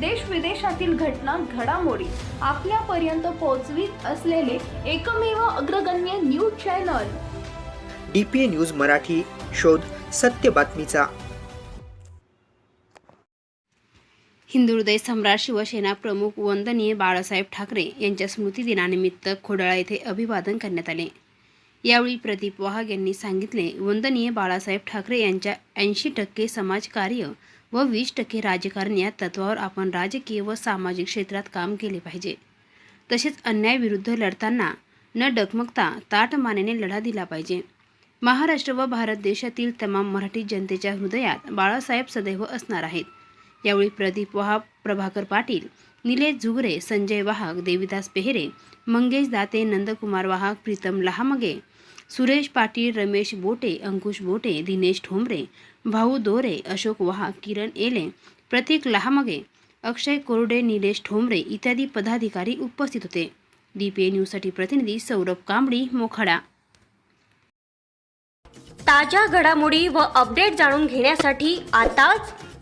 देश विदेशातील घटना घडामोडी आपल्यापर्यंत पोहोचवीत असलेले एकमेव अग्रगण्य news channel. D P A news Marathi शोध सत्य बातमीचा. हिंदुहृदय सम्राट शिवसेना प्रमुख वंदनीय बाळासाहेब ठाकरे यांच्या स्मृतिदिनानिमित्त खोडाळा येथे अभिवादन करण्यात आले. यावेळी प्रदीप वाहग यांनी सांगितले वंदनीय बाळासाहेब ठाकरे यांच्या ऐंशी टक्के समाजकार्य व वीस टक्के राजकारण या तत्वावर आपण राजकीय व सामाजिक क्षेत्रात काम केले पाहिजे. तसेच अन्यायाविरुद्ध लढताना न डगमगता ताटमानेने लढा दिला पाहिजे. महाराष्ट्र व भारत देशातील तमाम मराठी जनतेच्या हृदयात बाळासाहेब सदैव असणार आहेत. यावेळी प्रदीप वाहक प्रभाकर पाटील निलेश झुगरे संजय वाहक देविदास पेहरे मंगेश दाते नंदकुमार वाहक प्रीतम लहामगे सुरेश पाटील रमेश बोटे अंकुश बोटे दिनेश ठोंबरे भाऊ दोरे अशोक वाहक किरण एले प्रतीक लहामगे अक्षय कोरडे निलेश ठोंबरे इत्यादी पदाधिकारी उपस्थित होते. डीपीए न्यूजसाठी प्रतिनिधी सौरभ कांबळी मोखाडा. ताज्या घडामोडी व अपडेट जाणून घेण्यासाठी आताच